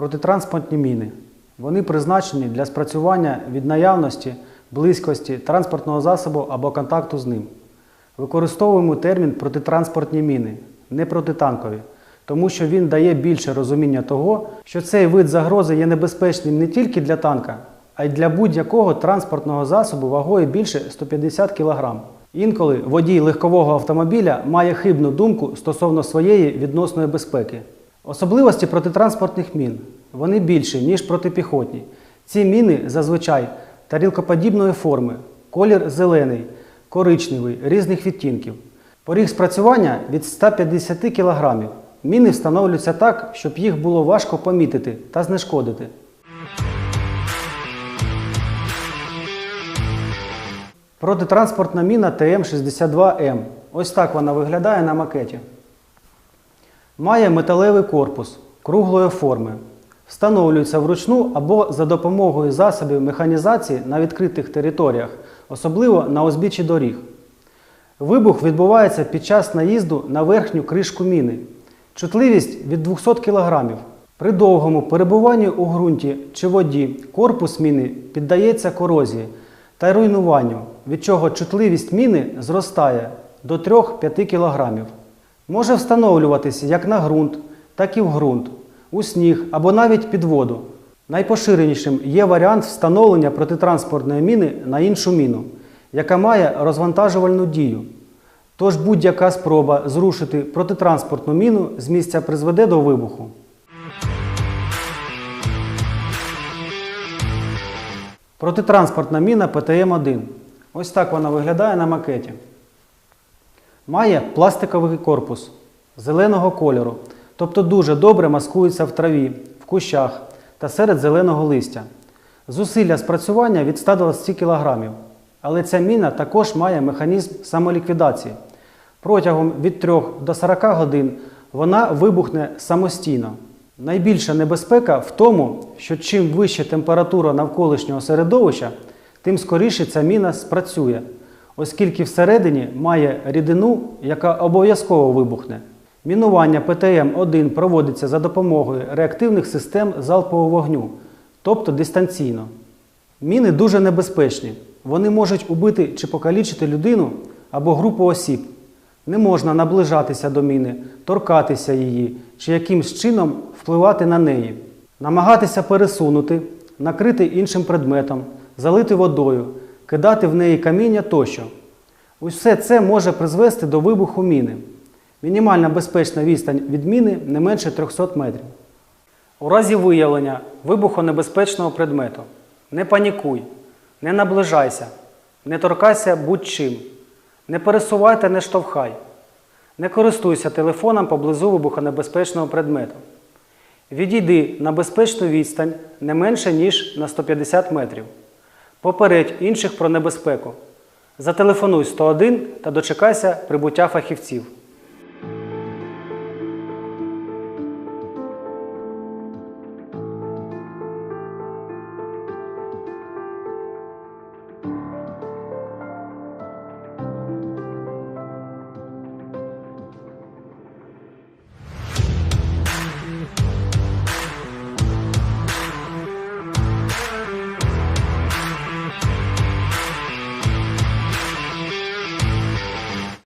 Протитранспортні міни. Вони призначені для спрацювання від наявності, близькості транспортного засобу або контакту з ним. Використовуємо термін протитранспортні міни, не протитанкові, тому що він дає більше розуміння того, що цей вид загрози є небезпечним не тільки для танка, а й для будь-якого транспортного засобу вагою більше 150 кг. Інколи водій легкового автомобіля має хибну думку стосовно своєї відносної безпеки. Особливості протитранспортних мін вони більші, ніж протипіхотні. Ці міни зазвичай тарілкоподібної форми, колір зелений, коричневий, різних відтінків. Поріг спрацювання від 150 кг. Міни встановлюються так, щоб їх було важко помітити та знешкодити. Протитранспортна міна ТМ-62М. Ось так вона виглядає на макеті. Має металевий корпус круглої форми. Встановлюється вручну або за допомогою засобів механізації на відкритих територіях, особливо на узбіччі доріг. Вибух відбувається під час наїзду на верхню кришку міни. Чутливість від 200 кг. При довгому перебуванні у ґрунті чи воді корпус міни піддається корозії та руйнуванню, від чого чутливість міни зростає до 3-5 кг. Може встановлюватися як на ґрунт, так і в ґрунт, у сніг або навіть під воду. Найпоширенішим є варіант встановлення протитранспортної міни на іншу міну, яка має розвантажувальну дію. Тож будь-яка спроба зрушити протитранспортну міну з місця призведе до вибуху. Протитранспортна міна ПТМ-1. Ось так вона виглядає на макеті. Має пластиковий корпус зеленого кольору, тобто дуже добре маскується в траві, в кущах та серед зеленого листя. Зусилля спрацювання від 120 кг. Але ця міна також має механізм самоліквідації. Протягом від 3 до 40 годин вона вибухне самостійно. Найбільша небезпека в тому, що чим вища температура навколишнього середовища, тим скоріше ця міна спрацює, оскільки всередині має рідину, яка обов'язково вибухне. Мінування ПТМ-1 проводиться за допомогою реактивних систем залпового вогню, тобто дистанційно. Міни дуже небезпечні. Вони можуть убити чи покалічити людину або групу осіб. Не можна наближатися до міни, торкатися її чи якимсь чином впливати на неї, намагатися пересунути, накрити іншим предметом, залити водою, кидати в неї каміння тощо. Усе це може призвести до вибуху міни. Мінімальна безпечна відстань від міни не менше 300 метрів. У разі виявлення вибухонебезпечного предмету не панікуй, не наближайся, не торкайся будь-чим, не пересувай та не штовхай, не користуйся телефоном поблизу вибухонебезпечного предмету. Відійди на безпечну відстань не менше, ніж на 150 метрів. Попередь інших про небезпеку. Зателефонуй 101 та дочекайся прибуття фахівців.